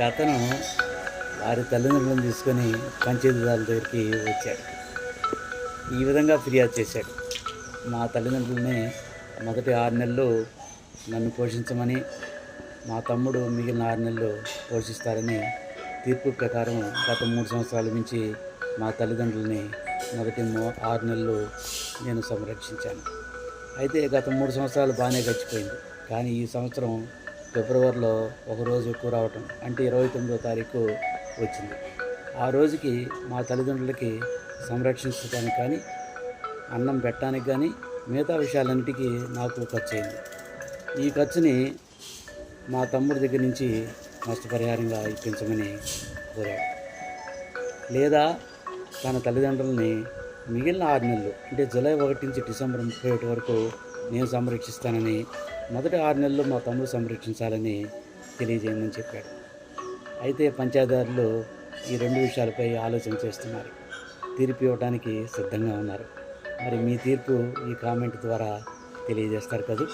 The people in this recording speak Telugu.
ఒక అతను వారి తల్లిదండ్రులను తీసుకొని పంచాయతీదారుల దగ్గరికి వచ్చాడు. ఈ విధంగా ఫిర్యాదు చేశాడు. మా తల్లిదండ్రులని మొదటి ఆరు నెలలు నన్ను పోషించమని మా తమ్ముడు మిగిలిన ఆరు నెలలు పోషిస్తారని తీర్పు ప్రకారం గత మూడు సంవత్సరాల నుంచి మా తల్లిదండ్రులని మొదటి ఆరు నెలలు నేను సంరక్షించాను. అయితే గత మూడు సంవత్సరాలు బాగానే గడిచిపోయింది. కానీ ఈ సంవత్సరం ఫిబ్రవరిలో ఒక రోజు ఎక్కువ రావటం అంటే ఇరవై తొమ్మిదో తారీఖు వచ్చింది. ఆ రోజుకి మా తల్లిదండ్రులకి సంరక్షించడానికి కానీ అన్నం పెట్టడానికి కానీ మిగతా విషయాలన్నిటికీ నాకు ఖర్చు అయింది. ఈ ఖర్చుని మా తమ్ముడి దగ్గర నుంచి నష్టపరిహారంగా ఇప్పించమని కోరాడు లేదా తన తల్లిదండ్రులని మిగిలిన ఆరు నెలలు అంటే జూలై ఒకటి నుంచి డిసెంబర్ ముప్పై ఒకటి వరకు నేను సంరక్షిస్తానని మొదటి ఆరు నెలలు మా తమ్ముడు సంరక్షించాలని తెలియజేయమని చెప్పాడు. అయితే పంచాయతీదారులు ఈ రెండు విషయాలపై ఆలోచన చేస్తున్నారు. తీర్పు ఇవ్వడానికి సిద్ధంగా ఉన్నారు. మరి మీ తీర్పు ఈ కామెంట్ ద్వారా తెలియజేస్తారు కదా?